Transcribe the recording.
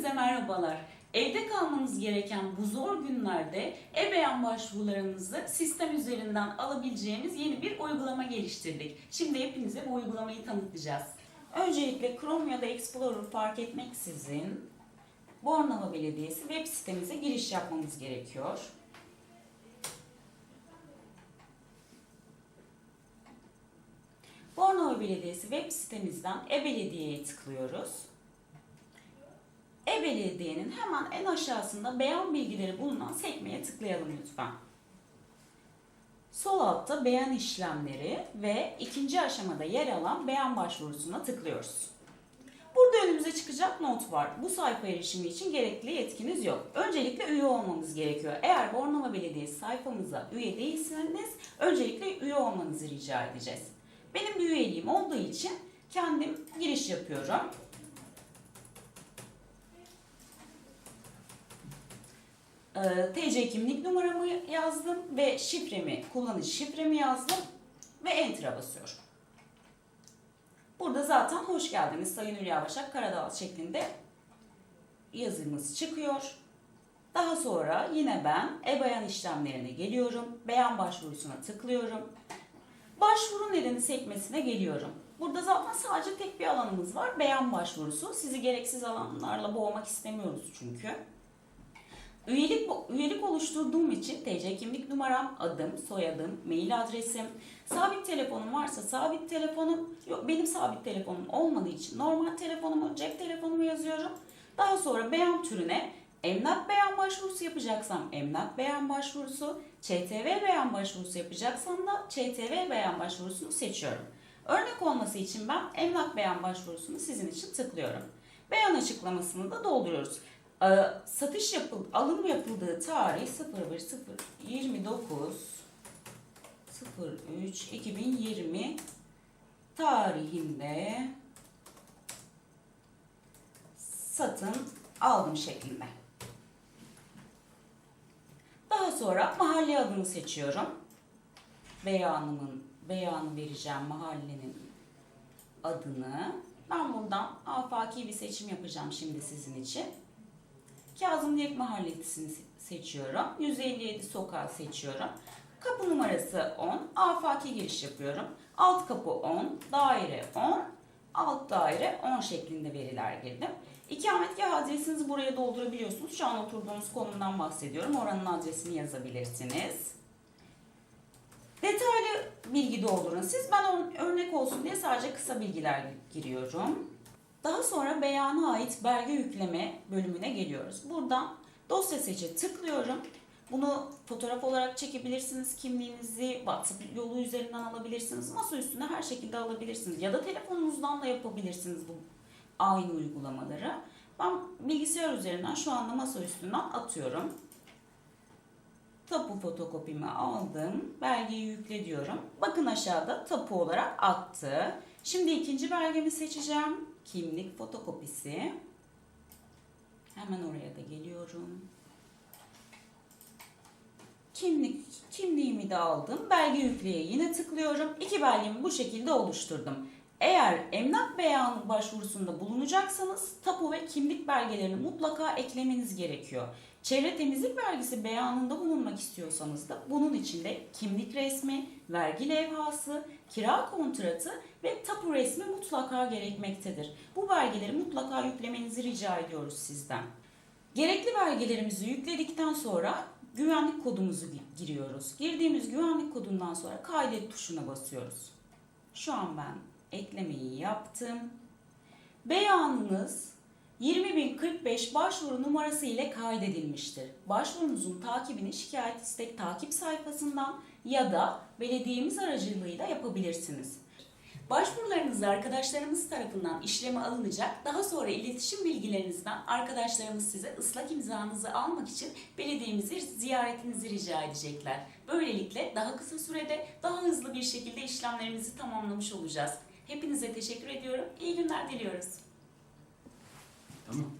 Hepinize merhabalar. Evde kalmanız gereken bu zor günlerde e-beyan başvurularınızı sistem üzerinden alabileceğimiz yeni bir uygulama geliştirdik. Şimdi hepinize bu uygulamayı tanıtacağız. Öncelikle Chrome ya da Explorer fark etmeksizin Bornova Belediyesi web sitemize giriş yapmamız gerekiyor. Bornova Belediyesi web sitemizden e-belediyeye tıklıyoruz. E-Belediye'nin hemen en aşağısında beyan bilgileri bulunan sekmeye tıklayalım lütfen. Sol altta beyan işlemleri ve ikinci aşamada yer alan beyan başvurusuna tıklıyoruz. Burada önümüze çıkacak not var. Bu sayfa erişimi için gerekli yetkiniz yok. Öncelikle üye olmamız gerekiyor. Eğer Bornova Belediyesi sayfamıza üye değilseniz öncelikle üye olmanızı rica edeceğiz. Benim bir üyeliğim olduğu için kendim giriş yapıyorum. TC kimlik numaramı yazdım ve şifremi, kullanıcı şifremi yazdım ve Enter'a basıyorum. Burada zaten hoş geldiniz Sayın Hülya Başak Karadağ şeklinde yazımız çıkıyor. Daha sonra yine ben e-beyan işlemlerine geliyorum. Beyan başvurusuna tıklıyorum. Başvuru nedeni sekmesine geliyorum. Burada zaten sadece tek bir alanımız var. Beyan başvurusu. Sizi gereksiz alanlarla boğmak istemiyoruz çünkü. Üyelik, üyelik oluşturduğum için TC kimlik numaram, adım, soyadım, mail adresim, sabit telefonum varsa sabit telefonum, yok benim sabit telefonum olmadığı için normal telefonumu, cep telefonumu yazıyorum. Daha sonra beyan türüne emlak beyan başvurusu yapacaksam emlak beyan başvurusu, ÇTV beyan başvurusu yapacaksam da ÇTV beyan başvurusunu seçiyorum. Örnek olması için ben emlak beyan başvurusunu sizin için tıklıyorum. Beyan açıklamasını da dolduruyoruz. Ee, satış yapıl alım yapıldığı tarih 01 29 03 2020 tarihinde satın aldım şeklinde. Daha sonra mahalle adını seçiyorum. Beyanımın beyanı vereceğim mahallenin adını. Ben buradan afaki bir seçim yapacağım şimdi sizin için. Kazım Diyek Mahallesi'ni seçiyorum. 157 sokağı seçiyorum. Kapı numarası 10. Afaki giriş yapıyorum. Alt kapı 10. Daire 10. Alt daire 10 şeklinde veriler girdim. İkametgah adresinizi buraya doldurabiliyorsunuz. Şu an oturduğunuz konumdan bahsediyorum. Oranın adresini yazabilirsiniz. Detaylı bilgi doldurun. Siz ben örnek olsun diye sadece kısa bilgiler giriyorum. Daha sonra beyana ait belge yükleme bölümüne geliyoruz. Buradan dosya seçe tıklıyorum. Bunu fotoğraf olarak çekebilirsiniz. Kimliğinizi WhatsApp yolu üzerinden alabilirsiniz. Masa üstüne her şekilde alabilirsiniz. Ya da telefonunuzdan da yapabilirsiniz bu aynı uygulamaları. Ben bilgisayar üzerinden şu anda masa üstünden atıyorum. Tapu fotokopimi aldım. Belgeyi yükle diyorum. Bakın aşağıda tapu olarak attı. Şimdi ikinci belgemi seçeceğim. Kimlik fotokopisi. Hemen oraya da geliyorum. Kimlik kimliğimi de aldım. Belge yükleye yine tıklıyorum. İki belgemi bu şekilde oluşturdum. Eğer emlak beyanı başvurusunda bulunacaksanız tapu ve kimlik belgelerini mutlaka eklemeniz gerekiyor. Çevre temizlik belgesi beyanında bulunmak istiyorsanız da bunun içinde kimlik resmi, vergi levhası, kira kontratı ve tapu resmi mutlaka gerekmektedir. Bu belgeleri mutlaka yüklemenizi rica ediyoruz sizden. Gerekli belgelerimizi yükledikten sonra güvenlik kodumuzu giriyoruz. Girdiğimiz güvenlik kodundan sonra kaydet tuşuna basıyoruz. Şu an ben eklemeyi yaptım. Beyanınız 20.045 başvuru numarası ile kaydedilmiştir. Başvurunuzun takibini şikayet istek takip sayfasından ya da belediyemiz aracılığıyla yapabilirsiniz. Başvurularınız arkadaşlarımız tarafından işleme alınacak. Daha sonra iletişim bilgilerinizden arkadaşlarımız size ıslak imzanızı almak için belediyemizi ziyaretinizi rica edecekler. Böylelikle daha kısa sürede daha hızlı bir şekilde işlemlerimizi tamamlamış olacağız. Hepinize teşekkür ediyorum. İyi günler diliyoruz. Tamam.